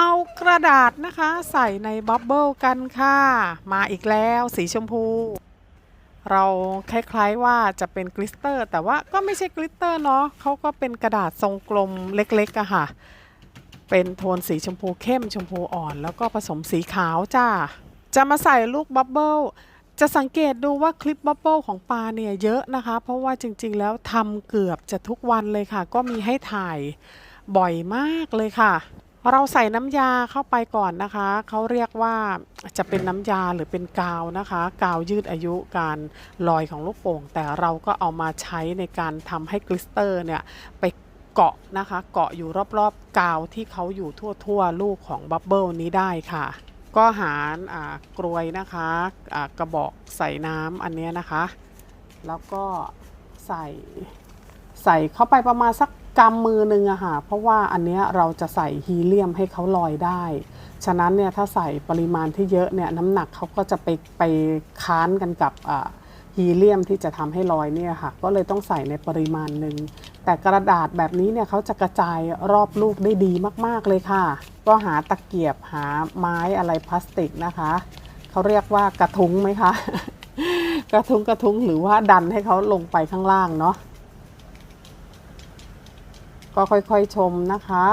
เอากระดาษนะคะใส่ในบับเบิลกันค่ะ มาอีกแล้วสีชมพู เราคล้ายๆว่าจะเป็นกลิสเตอร์ แต่ว่าก็ไม่ใช่กลิสเตอร์เนาะเขาก็เป็นกระดาษทรงกลมเล็กๆอะค่ะ เป็นโทนสีชมพูเข้มชมพูอ่อน แล้วก็ผสมสีขาวจ้า จะมาใส่ลูกบับเบิลจะสังเกตดูว่าคลิปบับเบิลของปลาเนี่ยเยอะนะคะ เพราะว่าจริงๆแล้วทำเกือบจะทุกวันเลยค่ะ ก็มีให้ถ่ายบ่อยมากเลยค่ะ เราใส่น้ำยาเข้าไปก่อนนะคะ เขาเรียกว่าจะเป็นน้ำยาหรือเป็นกาวนะคะ กาวยืดอายุการลอยของลูกโป่ง แต่เราก็เอามาใช้ในการทำให้กลิสเตอร์เนี่ยไปเกาะนะคะ เกาะอยู่รอบๆกาวที่เขาอยู่ทั่วๆ ลูกของบับเบิลนี้ได้ค่ะ ก็หาอ่ากรวยนะคะกระบอกใส่น้ำอันเนี้ยนะคะ แล้วก็ใส่ใส่เข้าไปประมาณสัก กำมือหนึ่งอะค่ะเพราะว่าอันเนี้ยเราจะใส่ฮีเลียมให้เขาลอยได้ ฉะนั้นเนี่ยถ้าใส่ปริมาณที่เยอะเนี่ยน้ำหนักเขาก็จะไปไปค้านกันกับอ่าฮีเลียมที่จะทำให้ลอยเนี่ยค่ะ ก็เลยต้องใส่ในปริมาณหนึ่ง แต่กระดาษแบบนี้เนี่ยเขาจะกระจายรอบลูกได้ดีมากๆเลยค่ะ ก็หาตะเกียบหาไม้อะไรพลาสติกนะคะเขาเรียกว่ากระทุ้งไหมคะ กระทุ้งกระทุ้งหรือว่าดันให้เขาลงไปข้างล่างเนาะ ก็ค่อยๆชมนะคะ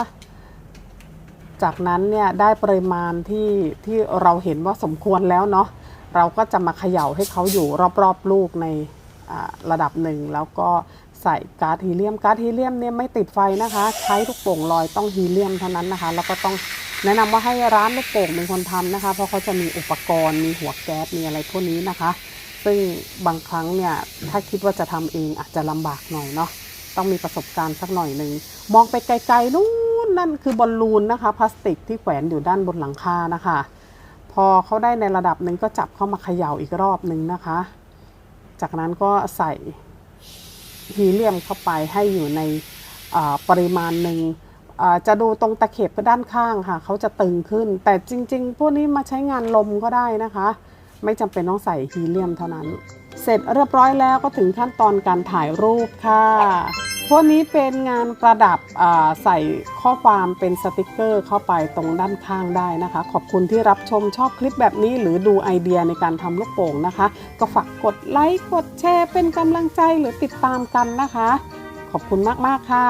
จากนั้นเนี่ยได้ปริมาณที่ที่เราเห็นว่าสมควรแล้วเนาะเราก็จะมาเขย่าให้เขาอยู่รอบๆลูกในระดับหนึ่งแล้วก็ใส่ก๊าซฮีเลียมก๊าซฮีเลียมเนี่ยไม่ติดไฟนะคะ ใช้ลูกโป่งลอยต้องฮีเลียมเท่านั้นนะคะ แล้วก็ต้องแนะนำว่าให้ร้านลูกโป่งเป็นคนทำนะคะ เพราะเขาจะมีอุปกรณ์มีหัวแก๊สมีอะไรพวกนี้นะคะ ซึ่งบางครั้งเนี่ยถ้าคิดว่าจะทำเองอาจจะลำบากหน่อยเนาะ ต้องมีประสบการณ์สักหน่อยหนึ่ง มองไปไกลๆนู่นนั่นคือบอลลูนนะคะพลาสติกที่แขวนอยู่ด้านบนหลังคานะคะ พอเขาได้ในระดับหนึ่งก็จับเข้ามาเขย่าอีกรอบหนึ่งนะคะ จากนั้นก็ใส่ฮีเลียมเข้าไปให้อยู่ในปริมาณหนึ่งจะดูตรงตะเข็บด้านข้างค่ะ เขาจะตึงขึ้น แต่จริง ๆ พวกนี้มาใช้งานลมก็ได้นะคะ ไม่จำเป็นต้องใส่ฮีเลียมเท่านั้น เสร็จเรียบร้อยแล้วก็ถึงขั้นตอนการถ่ายรูปค่ะ พวกนี้เป็นงานประดับใส่ข้อความเป็นสติกเกอร์เข้าไปตรงด้านข้างได้นะคะ ขอบคุณที่รับชมชอบคลิปแบบนี้ หรือดูไอเดียในการทำลูกโป่งนะคะ ก็ฝากกดไลค์กดแชร์เป็นกำลังใจหรือติดตามกันนะคะ ขอบคุณมาก ๆ ค่ะ